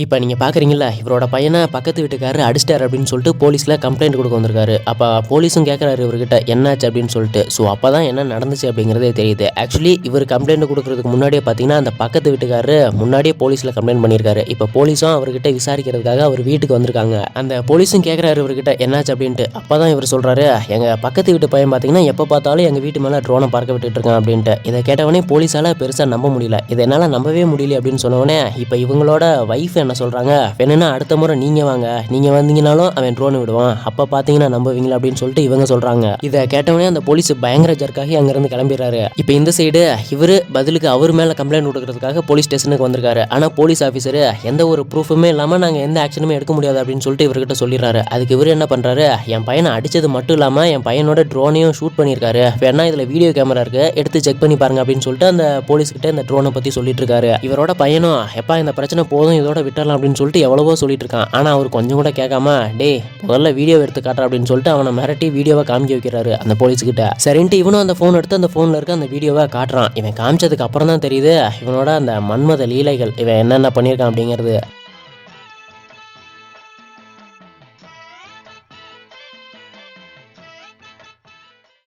இப்போ நீங்கள் பார்க்குறீங்களா இவரோட பையனை பக்கத்து வீட்டுக்காரர் அடிச்சிட்டார் அப்படின்னு சொல்லிட்டு போலீஸில் கம்ப்ளைண்ட் கொடுக்க வந்திருக்காரு. அப்போ போலீஸும் கேட்குறாரு இவர்கிட்ட என்னாச்சு? அப்படின்னு சொல்லிட்டு. ஸோ அப்போ தான் என்ன நடந்துச்சு அப்படிங்கிறதே தெரியுது. ஆக்சுவலி இவர் கம்ப்ளைண்ட் கொடுக்குறதுக்கு முன்னாடியே பார்த்தீங்கன்னா அந்த பக்கத்து வீட்டுக்காரரு முன்னாடியே போலீஸில் கம்ப்ளைண்ட் பண்ணியிருக்காரு இப்போ போலீஸும் அவர்கிட்ட விசாரிக்கிறதுக்காக அவர் வீட்டுக்கு வந்திருக்காங்க. அந்த போலீஸும் கேட்குறாரு இவர்கிட்ட என்னாச்சு? அப்படின்ட்டு. அப்போ தான் இவர் சொல்கிறாரு எங்கள் பக்கத்து வீட்டு பையன் பார்த்தீங்கன்னா எப்போ பார்த்தாலும் எங்கள் வீட்டு மேலே ட்ரோனை பார்க்க விட்டுட்டு இருக்கான் அப்படின்ட்டு. இதை கேட்டவனே போலீஸால் பெருசாக நம்ப முடியல. இதை என்னால் நம்பவே முடியல அப்படின்னு சொன்னவொடனே இப்போ இவங்களோட என்ன சொல்கிறாங்க வேணும்னா அடுத்த முறை நீங்கள் வாங்க. நீங்கள் வந்தீங்கனாலும் அவன் ட்ரோன் விடுவான். அப்போ பார்த்தீங்கன்னா நம்புவீங்களா அப்படின்னு சொல்லிட்டு இவங்க சொல்கிறாங்க இதை கேட்டவனே அந்த போலீஸ் பயங்கர ஜர்க்காகி அங்கேருந்து கிளம்பிடுறாரு. இப்போ இந்த சைடு இவர் பதிலுக்கு அவர் மேலே கம்ப்ளைண்ட் கொடுக்கறதுக்காக போலீஸ் ஸ்டேஷனுக்கு வந்திருக்காரு. ஆனால் போலீஸ் ஆஃபீஸர் எந்த ஒரு ப்ரூஃபுமே இல்லாமல் நாங்கள் எந்த ஆக்ஷனுமே எடுக்க முடியாது அப்படின்னு சொல்லிட்டு இவர்கிட்ட சொல்லிடுறாரு. அதுக்கு இவர் என்ன பண்ணுறாரு என் பையனை அடித்தது மட்டும் இல்லாமல் என் பையனோட ட்ரோனையும் ஷூட் பண்ணியிருக்காரு. வேணா இதில் வீடியோ கேமரா இருக்குது எடுத்து செக் பண்ணி பாருங்க அப்படின்னு சொல்லிட்டு அந்த போலீஸ்கிட்ட இந்த ட்ரோனை பற்றி சொல்லிட்டு இருக்காரு. இவரோட பையனும் எப்பா இந்த பிரச்சனை போதும் இதோட விட்டுடலாம் அப்படின்னு சொல்லிட்டு எவ்வளவோ சொல்லிட்டு இருக்கான் ஆனால் அவர் கொஞ்சம் கூட கேட்காம டே முதல்ல வீடியோ எடுத்து காட்டுற அப்படின்னு சொல்லிட்டு அவனை மிரட்டி வீடியோவை காமிக்க வைக்கிறாரு அந்த போலீஸ்கிட்ட. சரின்ட்டு இவனும் அந்த ஃபோன் எடுத்து அந்த ஃபோனில் இருக்க அந்த வீடியோவை காட்டுறான். இவன் காமிச்சதுக்கு அப்புறம் தான் தெரியுது இவனோட அந்த மன்மத லீலைகள் இவன் என்னென்ன பண்ணியிருக்கான் அப்படிங்கிறது.